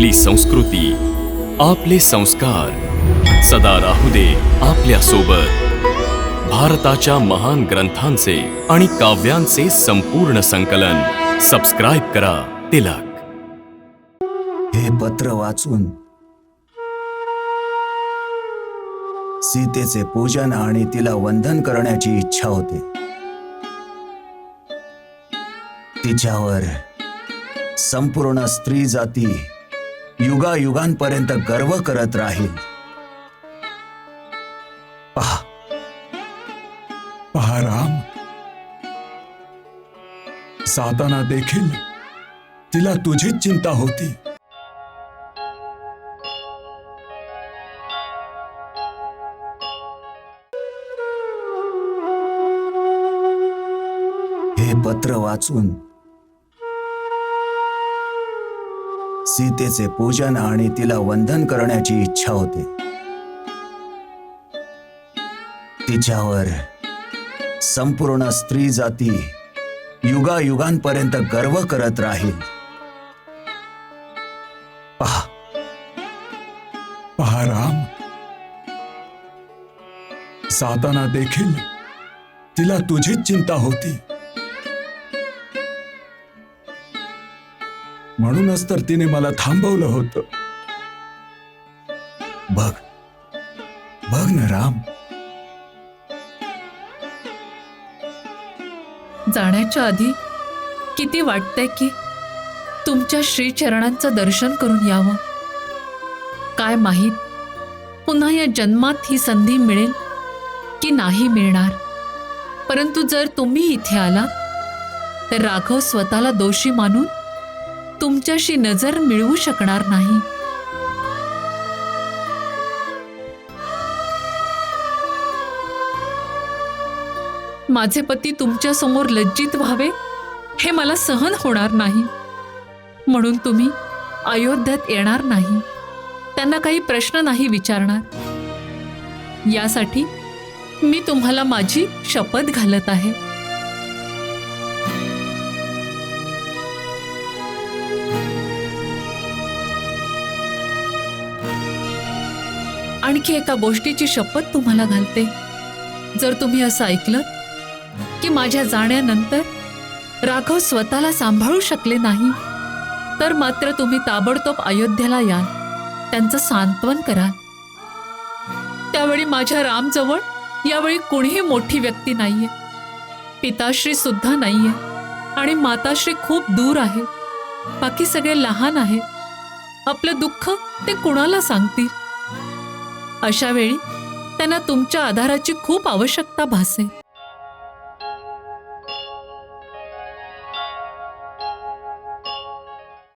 आपली संस्कृती आपले संस्कार. सदा राहू दे आपल्यासोबत भारताच्या महान ग्रंथांचे आणि काव्यांचे संपूर्ण संकलन. सबस्क्राईब करा तिलक. हे पत्र वाचून सीतेचे पूजन आणि तिला वंदन करण्याची इच्छा होते. तिच्यावर संपूर्ण स्त्री जाती युगायुगांपर्यंत गर्व करत राहील. पहा. पहा राम. साताना देखील तिला तुझीच चिंता होती. हे पत्र वाचून सीतेचे पूजन आणि तिला वंदन करण्याची इच्छा होते. तिच्यावर संपूर्ण स्त्री जाती युगायुगांपर्यंत गर्व करत राहील. पहा. पहा राम. जाताना देखील तिला तुझीच चिंता होती. म्हणूनच तर तिने मला थांबवलं होतं. बघ बघ ना राम. जाण्याच्या आधी किती वाटतंय की तुमच्या श्रीचरणांचं दर्शन करून यावं. काय माहीत पुन्हा या जन्मात ही संधी मिळेल की नाही मिळणार. परंतु जर तुम्ही इथे आलात तर राघव स्वतःला दोषी मानून तुमच्याशी नजर मिळवू शकणार नाही. माझे पती तुमच्यासमोर लज्जित व्हावे हे मला सहन होणार नाही. म्हणून तुम्ही अयोध्यात येणार नाही. त्यांना काही प्रश्न नाही विचारणार. यासाठी मी तुम्हाला माझी शपथ घालत आहे. आणखी एका गोष्टीची शपथ तुम्हाला घालते. जर तुम्ही असं ऐकलं की माझ्या जाण्यानंतर राघव स्वतःला सांभाळू शकले नाही तर मात्र तुम्ही ताबडतोब अयोध्येला याल त्यांचं सांत्वन कराल. त्यावेळी माझ्या रामजवळ यावेळी कुणीही मोठी व्यक्ती नाहीये. पिताश्री सुद्धा नाहीये आणि माताश्री खूप दूर आहे. बाकी सगळे लहान आहे आपलं दुःख ते कुणाला सांगतील? अशावेळी त्यांना तुमच्या आधाराची खूप आवश्यकता भासेल.